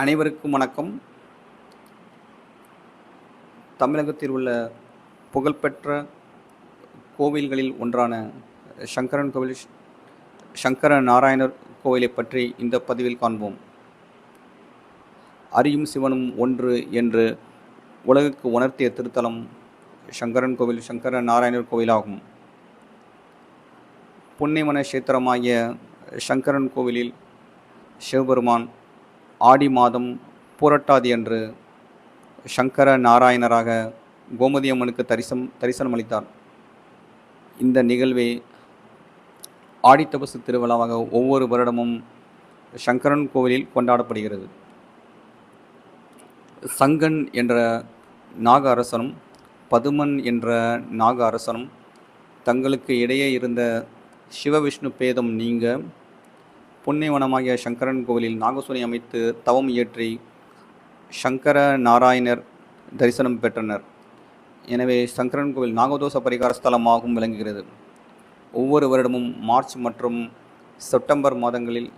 அனைவருக்கும் வணக்கம். தமிழகத்தில் உள்ள புகழ்பெற்ற கோவில்களில் ஒன்றான சங்கரன் கோவில் சங்கர நாராயணர் கோவிலை பற்றி இந்த பதிவில் காண்போம். அரியும் சிவனும் ஒன்று என்று உலகுக்கு உணர்த்திய திருத்தலம் சங்கரன் கோவில் சங்கர நாராயணர் கோவிலாகும். புண்ணியவன கஷேத்திரமாகிய சங்கரன் கோவிலில் சிவபெருமான் ஆடி மாதம் புரட்டாதி அன்று சங்கர நாராயணராக கோமதி அம்மனுக்கு தரிசனம் தரிசனம் அளித்தார். இந்த நிகழ்வே ஆடித்தபசு திருவிழாவாக ஒவ்வொரு வருடமும் சங்கரன் கோவிலில் கொண்டாடப்படுகிறது. சங்கன் என்ற நாக அரசனும் பதுமன் என்ற நாக அரசனும் தங்களுக்கு இடையே இருந்த சிவவிஷ்ணு பேதம் நீங்க புண்ணியவனமாகிய சங்கரன் கோவிலில் நாகசுனி அமைத்து தவம் இயற்றி சங்கர நாராயணர் தரிசனம் பெற்றனர். எனவே சங்கரன் கோவில் நாகதோஷ பரிகார ஸ்தலமாகவும் விளங்குகிறது. ஒவ்வொரு வருடமும் மார்ச் மற்றும் செப்டம்பர் மாதங்களில்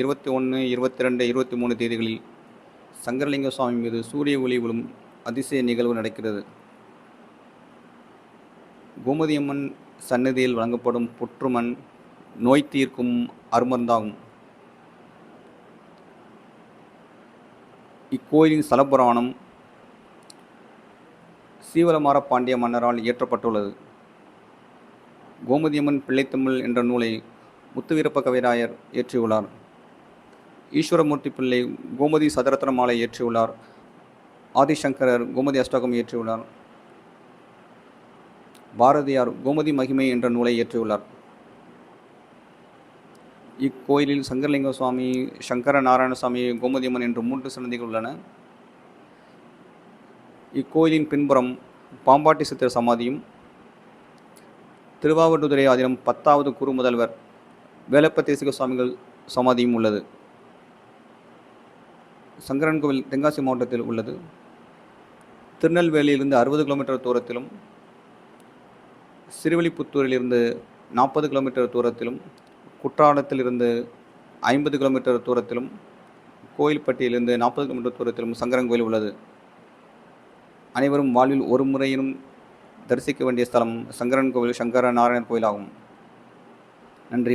இருபத்தி ஒன்று இருபத்தி ரெண்டு இருபத்தி மூணு தேதிகளில் சங்கரலிங்க சுவாமி மீது சூரிய ஒளி விழும் அதிசய நிகழ்வு நடக்கிறது. கோமதியம்மன் சன்னதியில் வழங்கப்படும் புற்றுமண் நோய் தீர்க்கும் அருமருந்தாகும். இக்கோயிலின் ஸ்தலபுராணம் சீவலமார பாண்டிய மன்னரால் இயற்றப்பட்டுள்ளது. கோமதியம்மன் பிள்ளைத்தமிழ் என்ற நூலை முத்துவீரப்ப கவிராயர் இயற்றியுள்ளார். ஈஸ்வரமூர்த்தி பிள்ளை கோமதி சதரத்ன மாலை இயற்றியுள்ளார். ஆதிசங்கரர் கோமதி அஷ்டகம் இயற்றியுள்ளார். பாரதியார் கோமதி மகிமை என்ற நூலை இயற்றியுள்ளார். இக்கோயிலில் சங்கரலிங்க சுவாமி சங்கர நாராயணசாமி கோமதியம்மன் என்று மூன்று சன்னதிகள் உள்ளன. இக்கோயிலின் பின்புறம் பாம்பாட்டி சித்தர் சமாதியும் திருவாவடுதுறை ஆதீனம் பத்தாவது குரு முதல்வர் வேலப்பத்தேசிக சுவாமிகள் சமாதியும் உள்ளது. சங்கரன் கோவில் தென்காசி மாவட்டத்தில் உள்ளது. திருநெல்வேலியிலிருந்து அறுபது கிலோமீட்டர் தூரத்திலும் சிறுவலிபுத்தூரிலிருந்து நாற்பது கிலோமீட்டர் தூரத்திலும் குற்றாலத்திலிருந்து ஐம்பது கிலோமீட்டர் தூரத்திலும் கோயில்பட்டியிலிருந்து நாற்பது கிலோமீட்டர் தூரத்திலும் சங்கரன் கோயில் உள்ளது. அனைவரும் வாழ்வில் ஒரு முறையிலும் தரிசிக்க வேண்டிய ஸ்தலம் சங்கரன் கோவில் சங்கர நாராயணர் கோயிலாகும். நன்றி